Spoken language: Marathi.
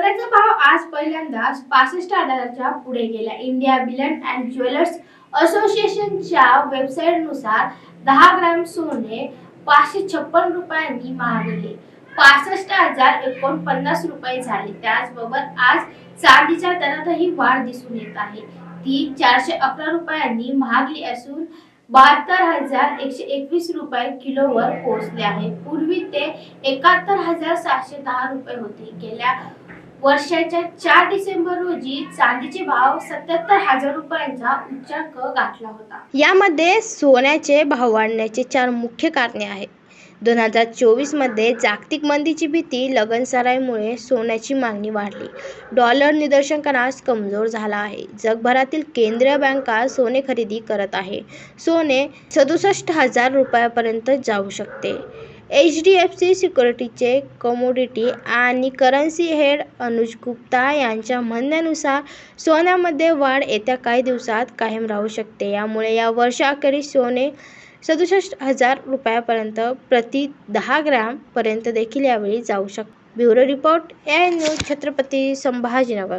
सोन्याचा भाव आज पहिल्यांदाच पासष्ट हजाराच्या पुढे गेला. इंडिया बिलन अँड ज्वेलर्स असोसिएशनच्या वेबसाईटनुसार दहा ग्रॅम सोने पाचशे छप्पन रुपयांनी महागले. पासष्ट हजार एकोणपन्नास रुपये झाले. त्याचबरोबर आज चांदीच्या दरातही वाढ दिसून येत आहे. ती चारशे अकरा रुपयांनी महागली असून बहात्तर हजार एकशे एकवीस रुपये किलोवर पोहोचले आहे. पूर्वी ते एकाहत्तर हजार सातशे दहा रुपये होते. गेल्या वर्षाच्या चार डिसेंबर रोजी चांदीचे भाव सत्याहत्तर हजार रुपयांचा उच्चांक गाठला होता. यामध्ये सोन्याचे भाव वाढण्याचे चार मुख्य कारणे आहेत. दोन हजार चोवीसमध्ये जागतिक मंदीची भीती लगनसराईमुळे सोन्याची मागणी वाढली. डॉलर निदर्शकांस कमजोर झाला आहे. जगभरातील केंद्रीय बँका सोने खरेदी करत आहे सोने सदुसष्ट हजार रुपयापर्यंत जाऊ शकते. एच डी एफ सी सिक्युरिटीचे कमोडिटी आणि करन्सी हेड अनुज गुप्ता यांच्या म्हणण्यानुसार सोन्यामध्ये वाढ येत्या काही दिवसात कायम राहू शकते. यामुळे या वर्षाखेरीस सोने सदुसष्ट हजार रुपयापर्यंत प्रति दहा ग्रॅमपर्यंत देखील यावेळी जाऊ शक bureau report A news Chhatrapati Sambhajinagar.